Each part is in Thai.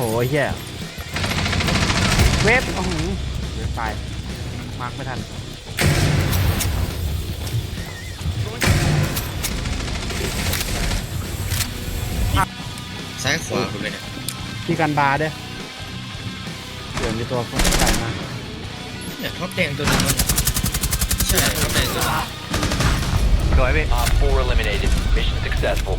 อ้โหเฮียเวฟโอ้โหเวฟตายมาร์กไม่ทันซ้ายขวาคุณเลยเนี่ยที่กันบาร์เด้อเดี๋ยวมีตัวคนใส่มาเนี่ยท็อปแดงตัวหนึงใช่ท็อปแดงตัวหนึงสวยพี่ Op 4 eliminated. Mission successful.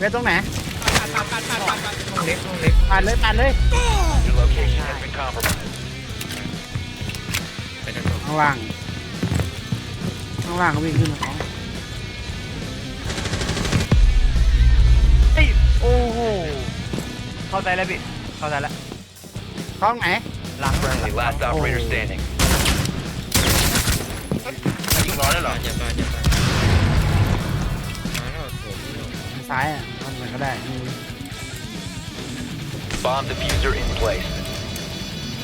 เวฟตรงไหนห้องเล็กห้องเล็กผ่านเลยผ่านเลย Your location has been compromised. ไปทางตรงข้างล่าง ข้างล่างก็วิ่งขึ้นมาอ๋อเอ้ยโอ้โห เข้าใจแล้วพี่ เข้าใจแล้วท้องไหนหลัง Friendly, last operator standing. ยิงร้อนได้เหรอ อย่าบาดอย่าบาดมา ซ้ายอะทำอะไรก็ได้อืม Bomb diffuser in place.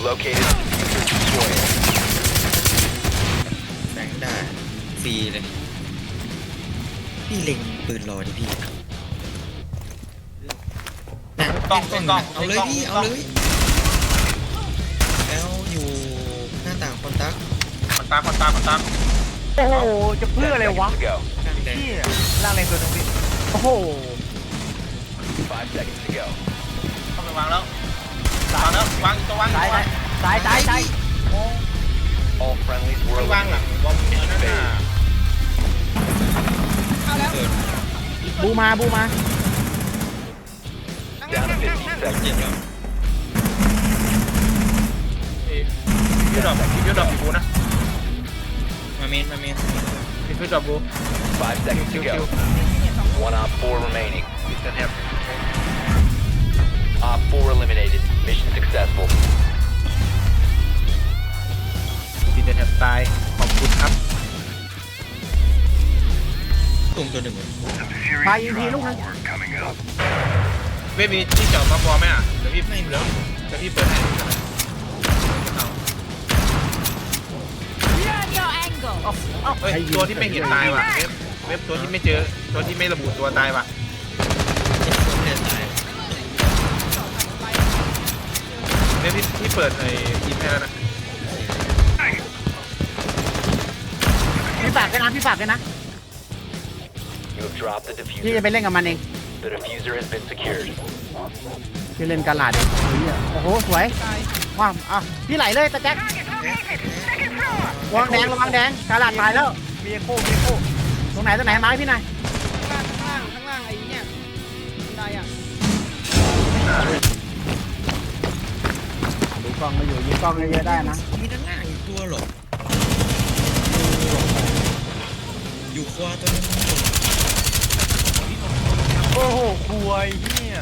Located diffuser destroyed. แบงค์ได้ฟรีเลย พี่เล็งปืนรอดิพี่นะกล้องเล่นกล้องเอาเลยกล้องพี่กล้เอาอง เลยแล้วอยู่หน้าต่างคอนตักมันตามมันตามมันตามโอ้โหจะเพื่อ10อะไรวะ seconds to go. ข้างแดงพี่ล่างเลนตัวหนึงพี่โอ้โห5 seconds to go. ต้องไปวางแล้ววางแล้ววางตัววางซ้ายซ้ายซ้ายซ้ายซ้าย All friendlies were วางหลัง eliminated. บอมเนั่นน่ะเกิดบูมาบูมา Down to 15เจ็ seconds. บแล้วยูดรอปยูดรอปอยู่บูนะมาเมนมาเมนยูดรอปบู5 seconds to go. One Op 4 remaining. จะแทบ Op 4 eliminated. Mission successful. ตีจะแทบตาย ขอบคุณครับตุ่มตัวหนึ่งมาอีกทีลูกนึงเวบีที่เจาะมาบอไหมอะเดี๋ยวพี่ไม่เดี๋ยวเดี๋ยวพี่เปิดให้เอา Learn your angle. เอ้าเฮ้ย ตัวที่ไม่เห็นตายว่ะเว็บ เว็บตัวที่ไม่เจอ ตัวที่ไม่ระบุตัวตายว่ะคนเดินตายเว็บที่ที่เปิดไอ้ทีมให้แล้วนะพี่ฝากด้วยนะพี่ฝากด้วยนะ You have dropped the พี่จะ diffuser. ไปเล่นกับมันเอง The diffuser has been secured. พี่เล่นกาลาดเองเฮ้ยโอ้โหสวยว้าวอะพี่ไหลเลยตะแจ็คระวังแดงระวังแดงกาลาดตายแล้วมีโค้มีโค้ ตรงไหนตรงไหนมาให้พี่หน่อยข้างล่างข้างล่างข้างล่างไอ้เนี่ยบันไดอะดูกล้องมาอยู่ยิงกล้องเยอะๆได้นะมีด้านล่างอีกตัวเหรออยู่ขวาตัวนึงโอ้โหกลัวไอ้เหี้ย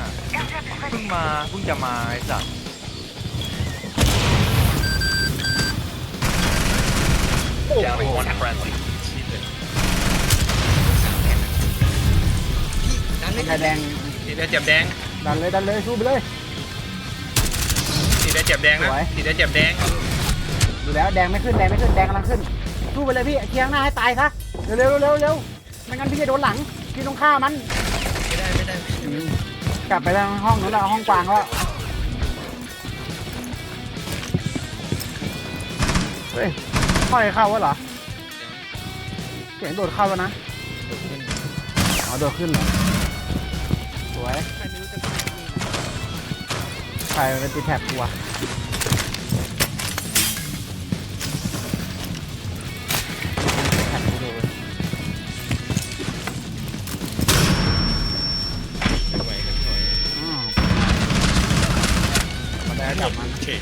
เพิ่งมาเพิ่งจะมาไอ้สัส Down to one friendly. พี่ดันเลยไข่แดงสีแดงเจ็บแดงดันเลยดันเลยสู้ไปเลยสีแดงเจ็บแดงนะสวยสีแดงเจ็บแดงดูแล้วแดงไม่ขึ้นแดงไม่ขึ้นแดงกำลังขึ้นสู้ไปเลยพี่เคียงหน้าให้ตายซะเร็วๆเร็วๆเร็วๆไม่งั้นพี่จะโดนหลังพี่ต้องฆ่ามันไม่ได้ไม่ได้อืมกลับไปทางห้องนู้นแล้วห้องกวางแล้วเฮ้ยค่อยเข้าวะเหรอเสียงโดดเข้าแล้วนะอ๋อโดดขึ้นเหรอส วยใครไม่รู้จะเป็นยังไงใครเป็นติดแท็บตัวแท็บกูดูเลยไหวกันถอยอ้าวมาได้จับมันเฉย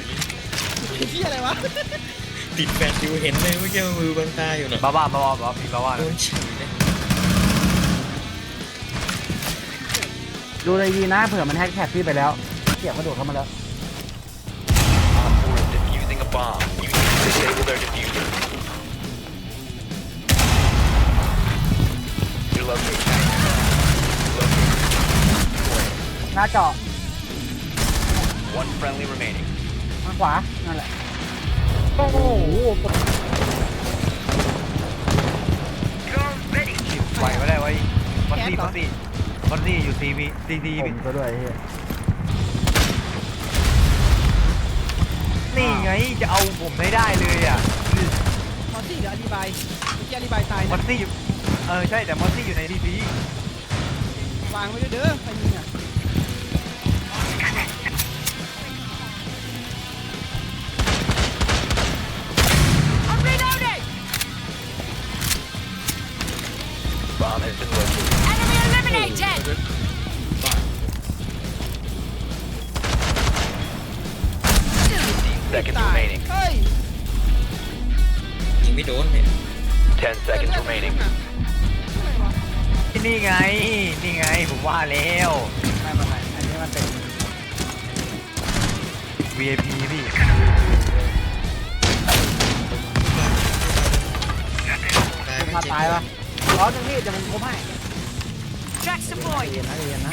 เฮียอะไรวะติดแฟนอยู่เห็นเลยเมื่อกี้มือบังตาอยู่น่ะบ้าบ้าบ้าบ้าพี่บ้าบ้าโดนฉีดเลย ดูเลยดีนะเผื่อมันแฮกแท็กพี่ไปแล้วเสียบกระโดดเข้ามาแล้ว Op 4 is defusing a bomb. You need to disable their diffuser. Your location. Location. หน้าเจาะ One friendly remaining. ทางขวา นั่นแหละ โอ้โหไหวไม่ได้ไว้บอสซี่บอสซี่ บอสซี่อยู่ซีวีซีดีผมก็ด้วยไอ้เฮียนี่ไงจะเอาผมไม่ได้เลยอะมอสซี่เดี๋ยวอธิบายเมื่อกี้อธิบายตายบอนะสซี่อยู่เออใช่แต่บอสซี่อยู่ในดีซีวางไว้ด้วยเด้อใครยิงอะ ว่าแล้ว ไม่ไม่ไม่อันนี้มันเป็น VIP พี่ตายมาไม่เจ็บตายปะร้อนจังพี่จะมันคมให้ใจเย็นนะใจเย็นนะ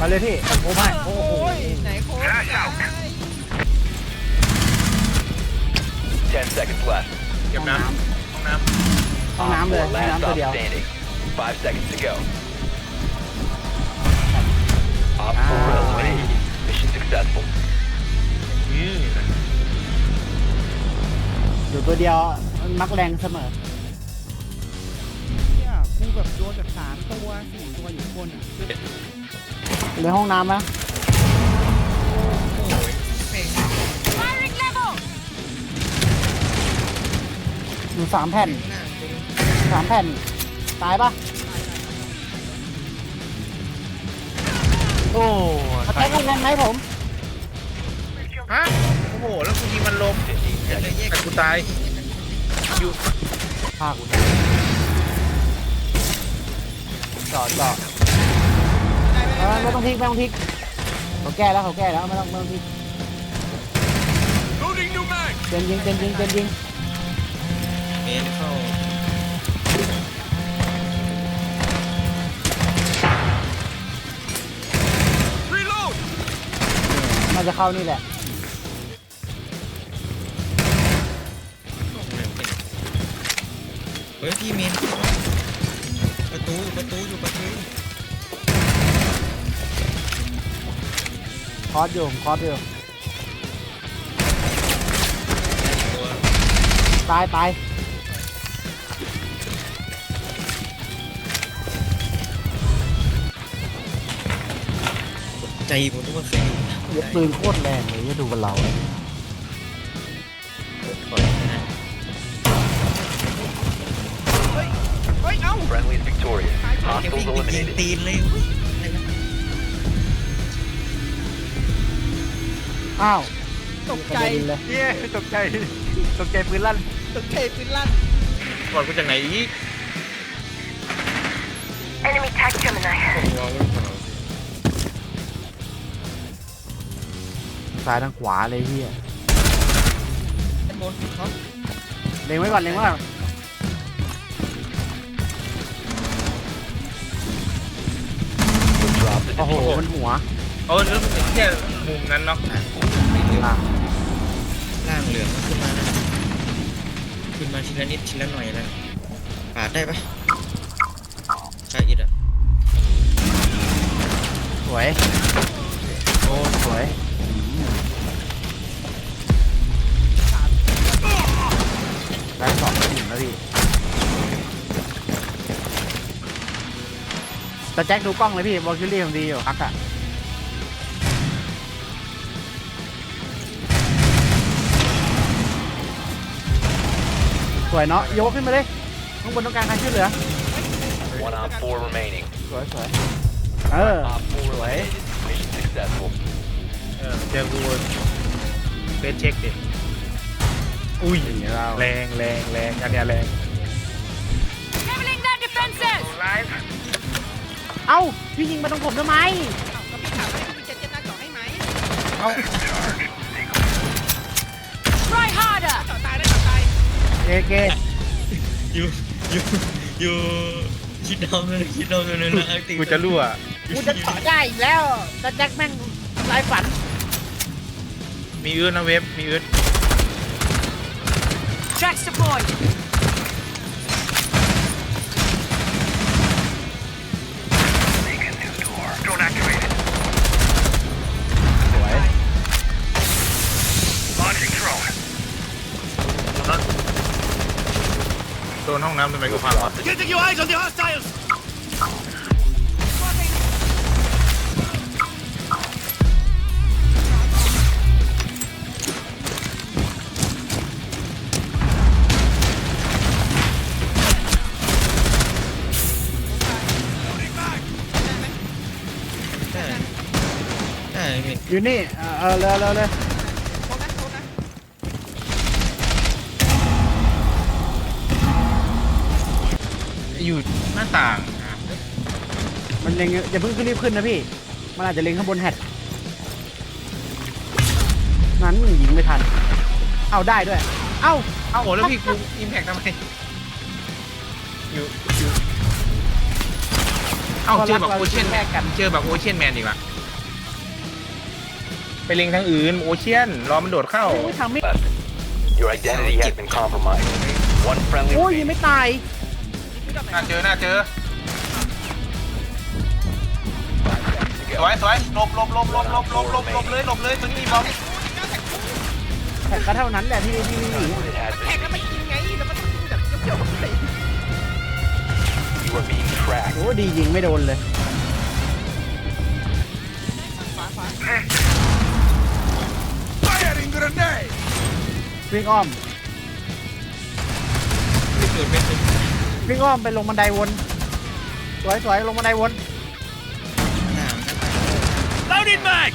มาเลยพี่คมให้โอ้โอ้โหยไหนโค้ช Ten seconds left. เก็บน้ำห้องน้ ห้องน้ำเลย Op ห้อง four, น้ำ last ตัว stop เดียว standing. Five seconds to go. Op Ah. 4 eliminated. Mission successful. ำอืมอยู่ตัวเดียวมันมักแรงเสมอเนี่ยกูแบบโดนแบบสามตัวสี่ตัวอยู่ข้างบนอะในห้องน้ำนะอยู่สามแผ่น หน้าตรง สามแผ่น ตายปะโอ้เขาใช้กันแรงไหมผม ฮะ โอ้โห แล้วกูยิงมันล้มอย่าเลยแยกแต่กูตาย อยู่ภาคจอดจอดได้ไหมเออไม่ต้องพลิกไม่ต้องพลิกเขาแก้แล้วเขาแก้แล้วไม่ต้องไม่ต้องพลิกเจนยิงเจนยิงเจนยิงเมนเข้า มันจะเข้านี่แหละ เฮ้ยพี่เมนประตูประตูอยู่ประตูคอร์สอยู่คอร์สอยู่ตัวตายตายใจผมต้องมาเคยอยู่ ยกปืนโคตรแรงเลยจะดูกับเราเลยถอยนะเฮ้ย เฮ้ย เอ้า Friendly is victorious. แก Hostiles วิ่งไปยิง eliminated. ตีนเลยเว้ยอะไรนะอ้าวตกใจกระเด็นเลยเย้ตกใจตกใจปืนลั่นตกใจปืนลั่นก่อนกูจากไหนอีก ซ้ายทางขวาเลยพี่ด้านบนเขาเล็งไว้ก่อนเล็งไว้ก่อน Drop the โอ้โห diffuser. มันหัวเออแล้วแค่มุมนั้นเนาะอะไม่เร็วอะล่างเหลืองมันขึ้นมานะขึ้นมาทีละนิดทีละหน่อยนะปาดได้ปะใช่อิดอะสวยโอ้สวย แต่แจ็คดูกล้องเลยพี่บอลคิลลี่ของดีอยู่พักอะสวยเนาะยกขึ้นมาเลยข้างบนต้องการใครช่วยเหลือ One on four remaining. สวยสวยเออ Op 4 eliminated. Mission successful. เออเจอกูเฟสเช็คดิอุ้ยอย่างนี้เราแรงแรงแรงอันเนี้ยแรง Leveling their defenses! เอ้าพี่ยิงมาตรงผมทำไมเอ้าก็พี่ถามว่าพี่จะเจ็บหน้าจอให้ไหมเอ้า Try harder จอตายได้จอตายเกเกอยู่อยู่อยู่คิดดำเลยคิดดำเลยนะไอ้ติ๊กูจะรั่วกูจะต่อได้อีกแล้วแต่แจ็คแม่งลายฝันมีอื้นนะเว็บมีอื้น Tracks deployed นห้องน้ำทำไมกูพังวะได้ได้พี่อยู่นี่เออเออเร็วเร็วเลย อยู่หน้าต่างอะมันเล็งอย่าเพิ่งขึ้นรีบขึ้นนะพี่ มันอาจจะเล็งข้างบนแฮตนั้นยิงไม่ทัน เอาได้ด้วย เอ้าเอ้าโหแล้วพี่กูอิมแพกทำไมอยู่อยู่เอ้าเจอแบบโอเชียนแลกกันเจอแบบโอเชียนแมนอีกละไปเล็งทางอื่นโอเชียนรอมันโดดเข้าโอ้ยทำไม่ Left. Your identity has been compromised. One friendly โอ้ยยิง remaining. ไม่ตาย น่าเจอน่าเจอสวยสวยหลบหลบหลบหลบหลบหลบหลบหลบเลยหลบเลยตรงนี้มีบอมแต่ก็เท่านั้นแหละที่ที่หนีแท็ก been. แล้วไม่ยิงไงแล้วมันต้องแบบเกี่ยวๆเลย You are being tracked. โอ้ดียิงไม่โดนเลยขวาขวาวิ่งอ้อม ไม่เกิดไม่ถึง วิ่งอ้อมไปลงบันไดวนสวยสวยลงบันไดวนหน้ามัน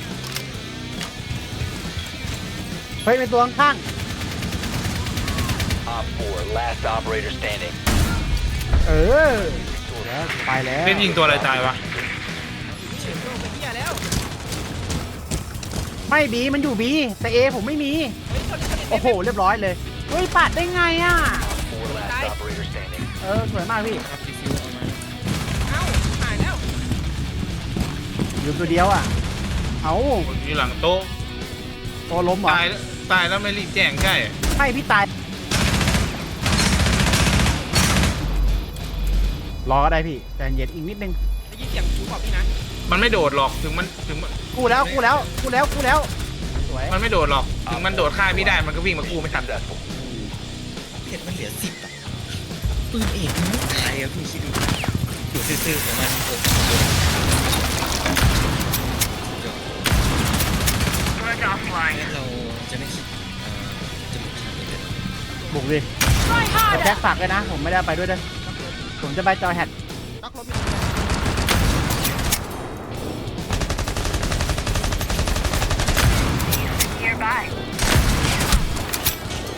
เฮ้ยเป็นตัวข้าง Op 4, last operator standing. ๆเออแล้วไปแล้วเล่นยิงตัวอะไรตายวะเฉียดโลกไปเหี้ยแล้วไม่บีมันอยู่บีแต่เอผมไม่มีเฮ้ยคนนี้คนนี้โอ้โหเรียบร้อยเลยเฮ้ยปัดได้ไงอะ Op 4, last operator standing. เออ สวยมากพี่ครับรีฟิวเอามาเอ้าหายแล้วอยู่ตัวเดียวอะ เอาอยู่หลังโต๊ะตัวล้มเหรอตายตายแล้วไม่รีบแจ้งใช่ใช่พี่ตาย รอก็ได้พี่ใจเย็นอีกนิดนึง ได้ยินเสียงกูบอกพี่นะมันไม่โดดหรอกถึงมันถึงมันกูแล้วกูแล้วกูแล้วกูแล้ว สวย มันไม่โดดหรอกถึงมันโดดฆ่าพี่ได้มันก็วิ่งมากู้ไม่ทัน Successful. เห็ดมันเหลือสิบอะ ปืนเอกมันไม่ตายอะพี่คิดดูอยู่ซื่อๆของมันโอ้โหงั้นเราจะไม่คิดเอ่อจะไม่คิดเลยบุกดิแต่แจ็คฝากเลยนะ ผมไม่ได้เอาไปด้วยเด้อผมจะไปจอยแฮตล็อกรถมี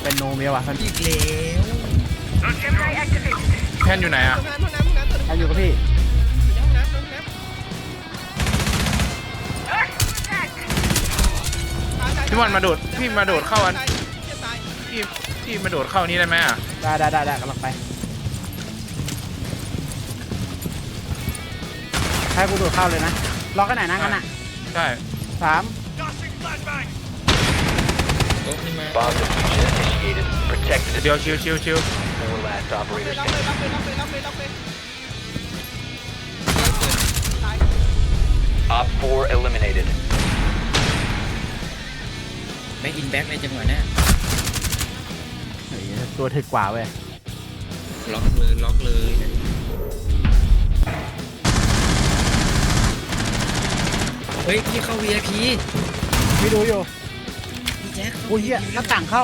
เป็นโนเมียว่ะท่านอีกแล้ว แพนอยู่ไหนอะ ห้องน้ำห้องน้ำห้องน้ำตัวนึงใครอยู่กับพี่อยู่ในห้องน้ำห้องน้ำตายตายพี่วันมาโดดพี่มาโดดเข้าอันตายเหี้ยตายพี่พี่มาโดดเข้านี้ได้ไหมอะได้ได้ได้ได้กำลังไปให้กูดูดเข้าเลยนะรอกันไหนนะงั้นอะใช่สามโต๊ะขึ้นมา Bomb diffusion initiated. Protect the เดี๋ยวชิวชิวชิว four last รับเลย operator รับเลย standing. รับเลยรับเลยรับเลยรับเลยตาย Op 4 eliminated. แบ็กอินแบ็กในจังหวะหน้าเฮ้ยตัวถึกกว่าเว้ยล็อกเลยล็อกเลยนะเฮ้ยพี่เข้า VIP พี่ดูอยู่พี่แจ็คเข้า โอ้ยเหี้ย VIP หน้าต่างเข้า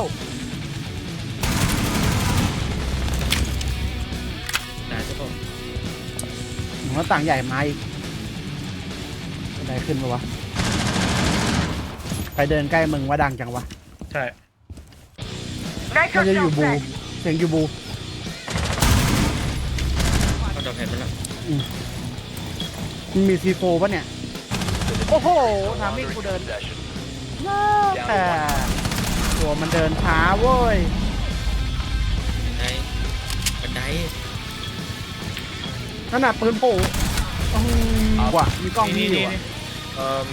หน้าต่างใหญ่มาอีกบันไดขึ้นปะวะ ไปเดินใกล้มึงว่าดังจังวะใช่ น่าจะอยู่บู เสียงอยู่บู เอาดอกแผ่นไปแล้วเมันมีซีโฟปะเนี่ย โอ้โหทำให้กูเดิน Possession. แต่ตัวมันเดินช้าเว้ย บันไดบันได ขนาดปืนโผล่อื้อหือว่ะมีกล้องนี่พี่นี่อยู่นี่อะเอ่อ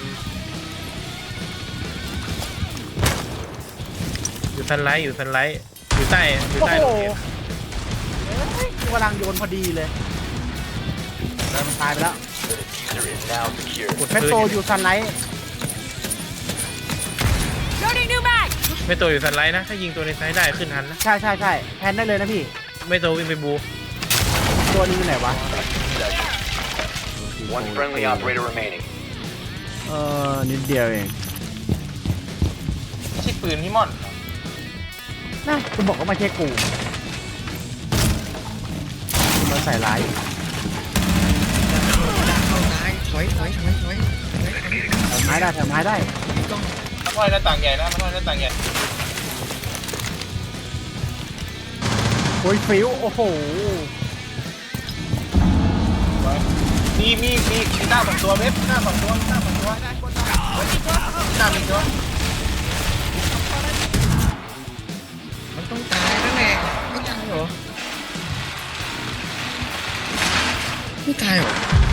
อยู่สันไลท์อยู่สันไลท์อยู่ใต้อยู่โอ้ใต้โหโรงเรียนเอ้ยกูกำลังโยนพอดีเลยแล้วมันตายไปแล้ว The diffuser is now secure. กดเพชรพื้นโตอยู่ซันไลท์ไม่ตัวอยู่สันไลท์นะ ถ้ายิงตัวในไซด์ได้ขึ้นทันนะ ใช่ใช่ใช่แพนได้เลยนะพี่ ไม่ตัววิ่งไปบู ตัวนี้อยู่ไหนวะ One friendly operator remaining. เออนิดเดียวเองไม่ใช่ปืนพี่ม่อนนะกูบอกว่าไม่ใช่กูกูมาใส่ร้ายเข้าซ้ายถอยถอยถอยถอยถอยถอยแถวไม้ได้แถวไม้ได้มันห้อยหน้าต่างใหญ่นะมันห้อยหน้าต่างใหญ่โอ้ยฟิวโอ้โห มีมีมีมีหน้าสองตัวเว็บหน้าสองตัวหน้าสองตัวหน้ามีตัวมันต้องตายนั่นแหละไม่ตายเหรอไม่ตายเหรอ